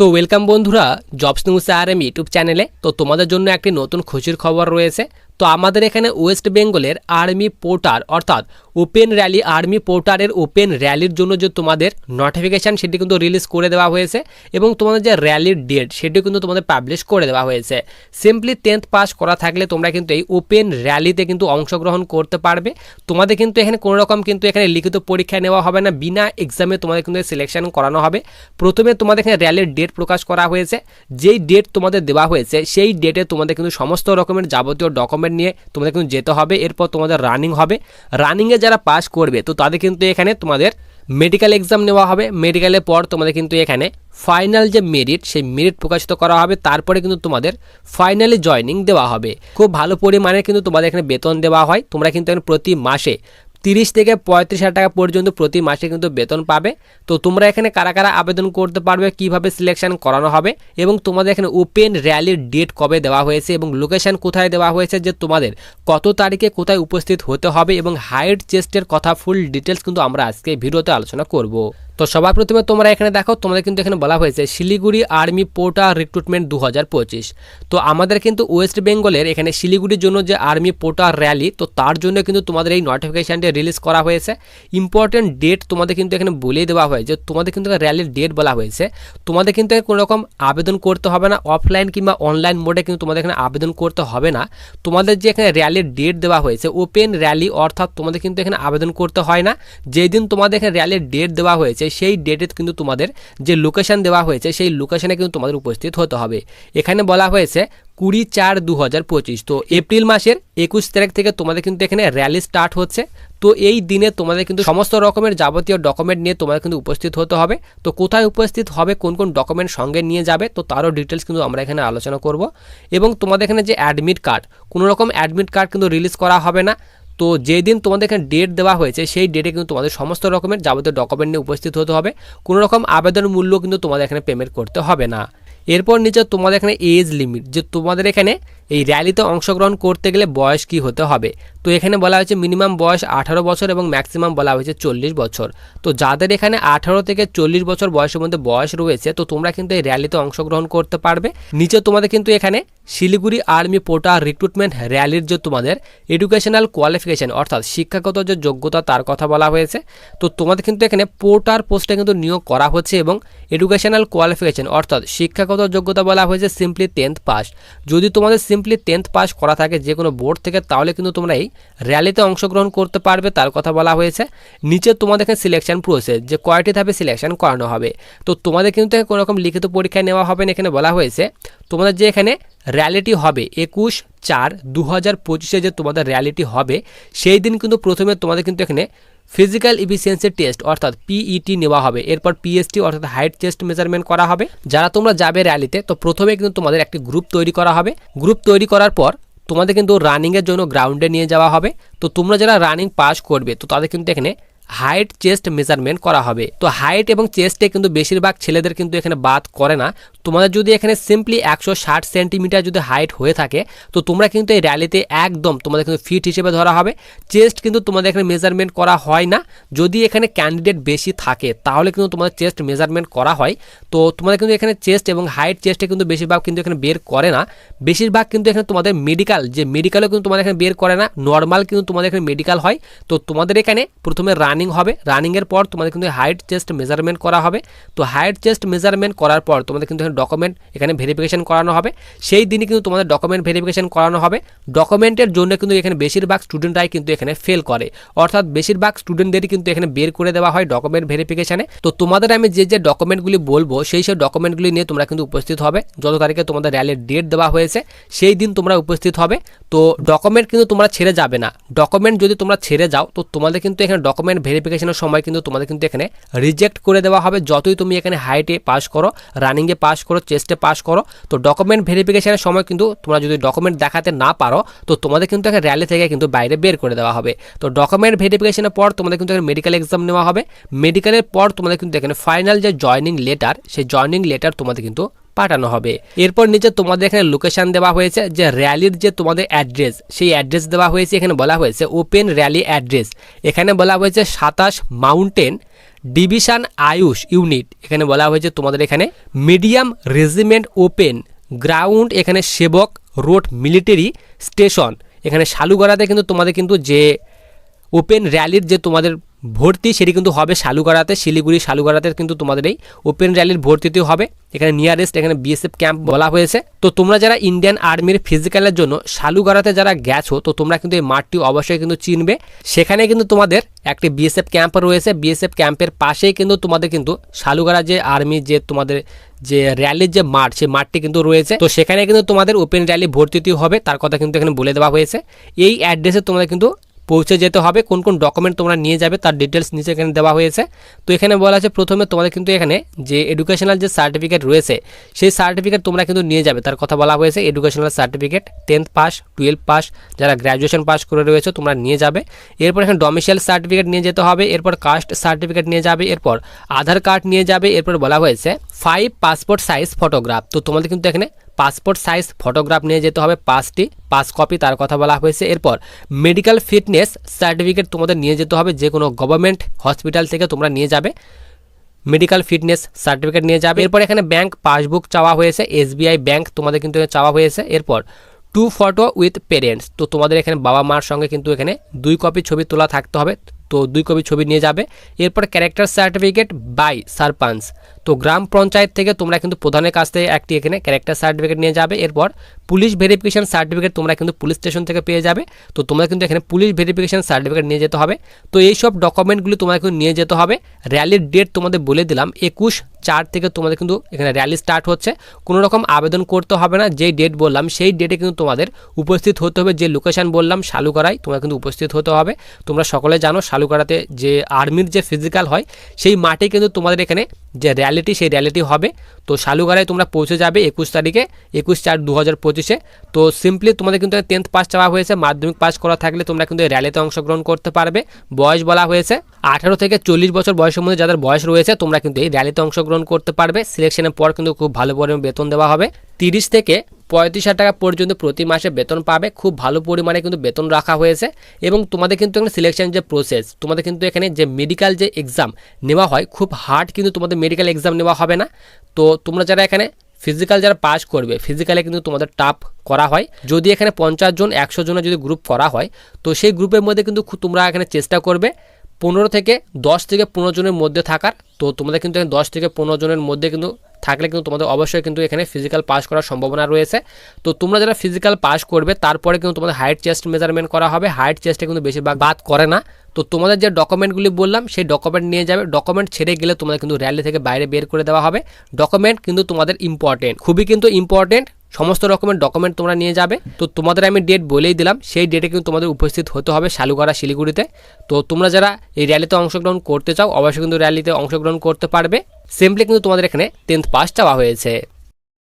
তো ওয়েলকাম বন্ধুরা jobs news R M YouTube চ্যানেলে। তো তোমাদের জন্য একটি নতুন খুশির খবর রয়েছে। তো আমাদের এখানে ওয়েস্ট বেঙ্গলের আর্মি পোর্টার অর্থাৎ ওপেন র্যালি আর্মি পোর্টারের ওপেন র্যালির জন্য যে তোমাদের নোটিফিকেশান সেটি কিন্তু রিলিজ করে দেওয়া হয়েছে এবং তোমাদের যে র্যালির ডেট সেটি কিন্তু তোমাদের পাবলিশ করে দেওয়া হয়েছে। সিম্পলি টেন্থ পাস করা থাকলে তোমরা কিন্তু এই ওপেন র্যালিতে কিন্তু অংশগ্রহণ করতে পারবে। তোমাদের কিন্তু এখানে কোনো রকম কিন্তু এখানে লিখিত পরীক্ষা নেওয়া হবে না, বিনা এক্সামে তোমাদের কিন্তু সিলেকশন করানো হবে। প্রথমে তোমাদের এখানে র্যালির ডেট প্রকাশ করা হয়েছে। যেই ডেট তোমাদের দেওয়া হয়েছে, সেই ডেটে তোমাদের কিন্তু সমস্ত রকমের যাবতীয় ডকুমেন্ট নিয়ে তোমাদের কিন্তু যেতে হবে, এরপর তোমাদের রানিং হবে। রানিংয়ে যারা পাস করবে, তো তাদের কিন্তু এখানে তোমাদের মেডিকেল এক্সাম নেওয়া হবে। মেডিকেলের পর তোমাদের কিন্তু এখানে ফাইনাল যে মেরিট সেই মেরিট প্রকাশিত করা হবে। তারপরে কিন্তু তোমাদের ফাইনালি জয়নিং দেওয়া হবে। খুব ভালো পরিমাণে কিন্তু তোমাদের এখানে বেতন দেওয়া হয়। তোমরা কিন্তু এখানে প্রতি মাসে তিরিশ থেকে পঁয়ত্রিশ হাজার টাকা পর্যন্ত প্রতি মাসে কিন্তু বেতন পাবে। তো তোমরা এখানে কারা কারা আবেদন করতে পারবে, কীভাবে সিলেকশন করানো হবে এবং তোমাদের এখানে ওপেন র্যালির ডেট কবে দেওয়া হয়েছে এবং লোকেশান কোথায় দেওয়া হয়েছে যে তোমাদের কত তারিখে কোথায় উপস্থিত হতে হবে এবং হাইট চেস্টের কথা ফুল ডিটেলস কিন্তু আমরা আজকে ভিডিওতে আলোচনা করব। তো সবার প্রথমে তোমরা এখানে দেখো, তোমাদের কিন্তু এখানে বলা হয়েছে শিলিগুড়ি আর্মি পোর্টার রিক্রুটমেন্ট দু হাজার পঁচিশ। তো আমাদের কিন্তু ওয়েস্ট বেঙ্গলের এখানে শিলিগুড়ির জন্য যে আর্মি পোর্টার র্যালি তো তার জন্য কিন্তু তোমাদের এই নোটিফিকেশানটি রিলিজ করা হয়েছে। ইম্পর্টেন্ট ডেট তোমাদের কিন্তু এখানে বলেই দেওয়া হয়েছে তোমাদের কিন্তু র্যালির ডেট বলা হয়েছে। তোমাদের কিন্তু কোনো রকম আবেদন করতে হবে না অফলাইন কিংবা অনলাইন মোডে কিন্তু তোমাদের এখানে আবেদন করতে হবে না। তোমাদের যে এখানে র্যালির ডেট দেওয়া হয়েছে ওপেন র্যালি অর্থাৎ তোমাদের কিন্তু এখানে আবেদন করতে হয় না। যেই দিন তোমাদের এখানে র্যালির ডেট দেওয়া হয়েছে সেই ডেটে কিন্তু তোমাদের যে লোকেশান দেওয়া হয়েছে, সেই লোকেশানে কিন্তু তোমাদের উপস্থিত হতে হবে। এখানে বলা হয়েছে কুড়ি চার দু হাজার পঁচিশ। তো এপ্রিল মাসের একুশ তারিখ থেকে তোমাদের কিন্তু এখানে র্যালি স্টার্ট হচ্ছে। তো এই দিনে তোমাদের কিন্তু সমস্ত রকমের যাবতীয় ডকুমেন্ট নিয়ে তোমাদের কিন্তু উপস্থিত হতে হবে। তো কোথায় উপস্থিত হবে, কোন কোন ডকুমেন্ট সঙ্গে নিয়ে যাবে, তো তারও ডিটেলস কিন্তু আমরা এখানে আলোচনা করব। এবং তোমাদের এখানে যে অ্যাডমিট কার্ড কোনো রকম অ্যাডমিট কার্ড কিন্তু রিলিজ করা হবে না। তো যেদিন তোমাদের এখানে ডেট দেওয়া হয়েছে, সেই ডেটে কিন্তু তোমাদের সমস্ত রকমের যাবতীয় ডকুমেন্ট নিয়ে উপস্থিত হতে হবে। কোনো রকম আবেদন মূল্য কিন্তু তোমাদের এখানে পেমেন্ট করতে হবে না। এরপর নিচে তোমাদের এখানে এজ লিমিট যে তোমাদের এখানে এই র্যালিতে অংশগ্রহণ করতে গেলে বয়স কি হতে হবে? তো এখানে বলা হয়েছে মিনিমাম বয়স আঠারো বছর এবং ম্যাক্সিমাম বলা হয়েছে চল্লিশ বছর। তো যাদের এখানে আঠারো থেকে চল্লিশ বছর বয়সের মধ্যে বয়স রয়েছে, তো তোমরা কিন্তু এই র্যালিতে অংশগ্রহণ করতে পারবে। নিচে তোমাদের কিন্তু এখানে শিলিগুড়ি আর্মি পোর্টার রিক্রুটমেন্ট র্যালির যে তোমাদের এডুকেশনাল কোয়ালিফিকেশন অর্থাৎ শিক্ষাগত যে যোগ্যতা, তার কথা বলা হয়েছে। তো তোমাদের কিন্তু এখানে পোর্টার পোস্টে কিন্তু নিয়োগ করা হচ্ছে এবং এডুকেশনাল কোয়ালিফিকেশন অর্থাৎ শিক্ষাগত যোগ্যতা বলা হয়েছে সিম্পলি টেন্থ পাস যদি তোমাদের সিম্পলি টেন্থ পাস করা থাকে যে কোনো বোর্ড থেকে, তাহলে কিন্তু তোমরা এই র্যালিতে অংশগ্রহণ করতে পারবে, তার কথা বলা হয়েছে। নিচে তোমাদের এখানে সিলেকশন প্রসেস যে কয়টি ধাপে সিলেকশন করানো হবে। তো তোমাদের কিন্তু কোনো রকম লিখিত পরীক্ষা নেওয়া হবে না, এখানে বলা হয়েছে। তোমাদের যে এখানে র্যালিটি হবে একুশ চার দু হাজার পঁচিশে যে তোমাদের র্যালিটি হবে, সেই দিন কিন্তু প্রথমে তোমাদের কিন্তু এখানে ফিজিক্যাল ইফিসিয়েন্সি টেস্ট অর্থাৎ পিইটি নেওয়া হবে। এরপর পিএসটি অর্থাৎ হাইট চেস্ট মেজারমেন্ট করা হবে। যারা তোমরা যাবে র্যালিতে তো প্রথমে কিন্তু তোমাদের একটি গ্রুপ তৈরি করা হবে। গ্রুপ তৈরি করার পর তোমাদের কিন্তু রানিংয়ের জন্য গ্রাউন্ডে নিয়ে যাওয়া হবে। তো তোমরা যারা রানিং পাস করবে, তো তাদের কিন্তু এখানে হাইট চেস্ট মেজারমেন্ট করা হবে। তো হাইট এবং চেস্টে কিন্তু বেশিরভাগ ছেলেদের কিন্তু এখানে বাদ করে না। তোমাদের যদি এখানে সিম্পলি একশো ষাট সেন্টিমিটার যদি হাইট হয়ে থাকে, তো তোমরা কিন্তু এই র্যালিতে একদম তোমাদের কিন্তু ফিট হিসেবে ধরা হবে। চেস্ট কিন্তু তোমাদের এখানে মেজারমেন্ট করা হয় না। যদি এখানে ক্যান্ডিডেট বেশি থাকে, তাহলে কিন্তু তোমাদের চেস্ট মেজারমেন্ট করা হয়। তো তোমাদের কিন্তু এখানে চেস্ট এবং হাইট চেস্টে কিন্তু বেশিরভাগ কিন্তু এখানে বের করে না। বেশিরভাগ কিন্তু এখানে তোমাদের মেডিকেল যে মেডিকেলও কিন্তু তোমাদের এখানে বের করে না। নর্মাল কিন্তু তোমাদের এখানে মেডিকেল হয়। তো তোমাদের এখানে প্রথমে রানিং হবে। রানিংয়ের পর তোমাদের কিন্তু হাইট চেস্ট মেজারমেন্ট করা হবে। তো হাইট চেস্ট মেজারমেন্ট করার পর তোমাদের কিন্তু এখানে ডকুমেন্ট এখানে ভেরিফিকেশন করানো হবে। সেই দিনই কিন্তু তোমাদের ডকুমেন্ট ভেরিফিকেশন করানো হবে। ডকুমেন্টের জন্য কিন্তু এখানে বেশিরভাগ স্টুডেন্টরাই কিন্তু এখানে ফেল করে। অর্থাৎ বেশিরভাগ স্টুডেন্টদেরই কিন্তু এখানে বের করে দেওয়া হয় ডকুমেন্ট ভেরিফিকেশানে তো তোমাদের আমি যে যে ডকুমেন্টগুলি বলব, সেই সব ডকুমেন্টগুলি নিয়ে তোমরা কিন্তু উপস্থিত হবে। যত তারিখে তোমাদের র্যালির ডেট দেওয়া হয়েছে, সেই দিন তোমরা উপস্থিত হবে। তো ডকুমেন্ট কিন্তু তোমরা ছেড়ে যাবে না। ডকুমেন্ট যদি তোমরা ছেড়ে যাও, তো তোমাদের কিন্তু এখানে ডকুমেন্ট ভেরিফিকেশনের সময় কিন্তু তোমাদের কিন্তু এখানে রিজেক্ট করে দেওয়া হবে। যতই তুমি এখানে হাইটে পাস করো রানিংয়ে পাস করো চেস্টে পাস করো, তো ডকুমেন্ট ভেরিফিকেশনের সময় কিন্তু তোমরা যদি ডকুমেন্ট দেখাতে না পারো, তো তোমাদের কিন্তু এখানে র্যালি থেকে কিন্তু বাইরে বের করে দেওয়া হবে। তো ডকুমেন্ট ভেরিফিকেশনের পর তোমাদের কিন্তু এখানে মেডিকেল এক্সাম নেওয়া হবে। মেডিকেলের পর তোমাদের কিন্তু এখানে ফাইনাল যে জয়নিং লেটার সেই জয়নিং লেটার তোমাদের কিন্তু পাঠানো হবে। এরপর নিচে তোমাদের এখানে লোকেশন দেওয়া হয়েছে যে র্যালির যে তোমাদের অ্যাড্রেস সেই অ্যাড্রেস দেওয়া হয়েছে, এখানে বলা হয়েছে ওপেন র্যালি অ্যাড্রেস এখানে বলা হয়েছে সাতাশ মাউন্টেন ডিভিশন আয়ুষ ইউনিট এখানে বলা হয়েছে তোমাদের এখানে মিডিয়াম রেজিমেন্ট ওপেন গ্রাউন্ড এখানে সেবক রোড মিলিটারি স্টেশন এখানে শালুগড়াতে কিন্তু তোমাদের কিন্তু যে ওপেন র্যালির যে তোমাদের ভর্তি সেটি কিন্তু হবে শালুগড়াতে, শিলিগুড়ি শালুগড়াতে কিন্তু তোমাদের এই ওপেন র্যালির ভর্তিতেও হবে। এখানে নিয়ারেস্ট এখানে বিএসএফ ক্যাম্প বলা হয়েছে। তো তোমরা যারা ইন্ডিয়ান আর্মির ফিজিক্যালের জন্য শালুগড়াতে যারা গেছো, তো তোমরা কিন্তু এই মাঠটি অবশ্যই কিন্তু চিনবে। সেখানে কিন্তু তোমাদের একটি বিএসএফ ক্যাম্প রয়েছে। বিএসএফ ক্যাম্পের পাশেই কিন্তু তোমাদের কিন্তু শালুগড়া যে আর্মি যে তোমাদের যে র্যালির যে মাঠ সেই মাঠটি কিন্তু রয়েছে। তো সেখানে কিন্তু তোমাদের ওপেন র্যালি ভর্তিতেও হবে। তার কথা কিন্তু এখানে বলে দেওয়া হয়েছে। এই অ্যাড্রেসে তোমাদের কিন্তু পৌঁছে যেতে হবে, কোন কোন ডকুমেন্ট তোমরা নিয়ে যাবে তার ডিটেলস নিচে এখানে দেওয়া হয়েছে। তো এখানে বলা আছে, প্রথমে তোমাদের কিন্তু এখানে যে এডুকেশনাল যে সার্টিফিকেট রয়েছে, সেই সার্টিফিকেট তোমরা কিন্তু নিয়ে যাবে। তার কথা বলা হয়েছে educational certificate tenth pass twelve pass যারা গ্র্যাজুয়েশন পাস করে রয়েছে তোমরা নিয়ে যাবে। এরপর এখানে ডোমিসাইল সার্টিফিকেট নিয়ে যেতে হবে, এরপর কাস্ট সার্টিফিকেট নিয়ে যাবে, এরপর আধার কার্ড নিয়ে যাবে, এরপর বলা হয়েছে ফাইভ পাসপোর্ট সাইজ ফটোগ্রাফ তো তোমাদের কিন্তু এখানে পাসপোর্ট সাইজ, ফটোগ্রাফ নিয়ে যেতে হবে পাঁচটি, পাঁচ কপি তার কথা বলা হয়েছে। এরপর, মেডিকেল ফিটনেস সার্টিফিকেট তোমাদের নিয়ে যেতে হবে, যে কোনো গভর্নমেন্ট হসপিটাল থেকে তোমরা নিয়ে যাবে। মেডিকেল ফিটনেস সার্টিফিকেট নিয়ে যাবে। এরপর এখানে ব্যাংক পাসবুক চাওয়া হয়েছে, এসবিআই ব্যাংক তোমাদের কিন্তু চাওয়া হয়েছে। এরপর, টু ফটো উইথ পেরেন্টস, তো তোমাদের এখানে বাবা মার সঙ্গে কিন্তু এখানে দুই কপি ছবি তোলা থাকতে হবে। তো দুই কপি ছবি নিয়ে যাবে। এরপর ক্যারেক্টার সার্টিফিকেট বাই সারপাঞ্চ তো গ্রাম পঞ্চায়েত থেকে তোমরা কিন্তু প্রধানের কাছ থেকে একটি এখানে ক্যারেক্টার সার্টিফিকেট নিয়ে যাবে। এরপর পুলিশ ভেরিফিকেশান সার্টিফিকেট তোমরা কিন্তু পুলিশ স্টেশন থেকে পেয়ে যাবে। তো তোমরা কিন্তু এখানে পুলিশ ভেরিফিকেশান সার্টিফিকেট নিয়ে যেতে হবে। তো এই সব ডকুমেন্টগুলি তোমাকে নিয়ে যেতে হবে। র্যালির ডেট তোমাদের বলে দিলাম, একুশ চার থেকে তোমাদের কিন্তু এখানে র্যালি স্টার্ট হচ্ছে। কোনো রকম আবেদন করতে হবে না, যেই ডেট বললাম, সেই ডেটে কিন্তু তোমাদের উপস্থিত হতে হবে। যে লোকেশন বললাম, শালুকরায় তোমরা কিন্তু উপস্থিত হতে হবে। তোমরা সকলে জানো, শালুকরাতে যে আর্মির যে ফিজিক্যাল হয়, সেই মাঠে কিন্তু তোমাদের এখানে যে র্যালিটি সেই র্যালিটি হবে। তো শালুগড়ায় তোমরা পৌঁছে যাবে একুশ তারিখে, একুশ চার দু হাজার পঁচিশে। তো সিম্পলি তোমাদের কিন্তু টেন্থ পাস চাওয়া হয়েছে। মাধ্যমিক পাস করা থাকলে তোমরা কিন্তু র্যালিতে অংশগ্রহণ করতে পারবে। বয়স বলা হয়েছে, আঠারো থেকে চল্লিশ বছর বয়সের মধ্যে যাদের বয়স রয়েছে, তোমরা কিন্তু এই র্যালিতে অংশগ্রহণ করতে পারবে। সিলেকশনের পর কিন্তু খুব ভালো পরিমাণে বেতন দেওয়া হবে। তিরিশ থেকে পঁয়ত্রিশ হাজার টাকা পর্যন্ত প্রতি মাসে বেতন পাবে। খুব ভালো পরিমাণে কিন্তু বেতন রাখা হয়েছে এবং তোমাদের কিন্তু এখানে সিলেকশন যে প্রসেস তোমাদের কিন্তু এখানে যে মেডিকেল যে এক্সাম নেওয়া হয়, খুব হার্ড কিন্তু তোমাদের মেডিকেল এক্সাম নেওয়া হবে না। তো তোমরা যারা এখানে ফিজিক্যাল যারা পাস করবে ফিজিক্যালে কিন্তু তোমাদের টাফ করা হয়। যদি এখানে পঞ্চাশ জন, একশো জনের যদি গ্রুপ করা হয়, তো সেই গ্রুপের মধ্যে কিন্তু তোমরা এখানে চেষ্টা করবে। পনেরো থেকে দশ থেকে পনেরো জনের মধ্যে থাকার, তো তোমাদের কিন্তু এখানে দশ থেকে পনেরো জনের মধ্যে কিন্তু থাকলে কিন্তু তোমাদের অবশ্যই কিন্তু এখানে ফিজিক্যাল পাস করার সম্ভাবনা রয়েছে। তো তোমরা যারা ফিজিক্যাল পাস করবে, তারপরে কিন্তু তোমাদের হাইট চেস্ট মেজারমেন্ট করা হবে। হাইট চেস্টে কিন্তু বেশিরভাগ বাদ করে না। তো তোমাদের যে ডকুমেন্টগুলি বললাম, সেই ডকুমেন্ট নিয়ে যাবে। ডকুমেন্ট ছেড়ে গেলে তোমাদের কিন্তু র্যালি থেকে বাইরে বের করে দেওয়া হবে। ডকুমেন্ট কিন্তু তোমাদের ইম্পর্টেন্ট খুবই কিন্তু ইম্পর্টেন্ট সমস্ত রকমের ডকুমেন্ট তোমরা নিয়ে যাবে। তো তোমাদের আমি ডেট বলেই দিলাম, সেই ডেটে কিন্তু তোমাদের উপস্থিত হতে হবে শালুগড়া শিলিগুড়িতে। তো তোমরা যারা এই র্যালিতে অংশগ্রহণ করতে চাও, অবশ্যই কিন্তু র্যালিতে অংশগ্রহণ করতে পারবে। সিম্পলি কিন্তু তোমাদের এখানে টেন্থ পাস চাওয়া হয়েছে।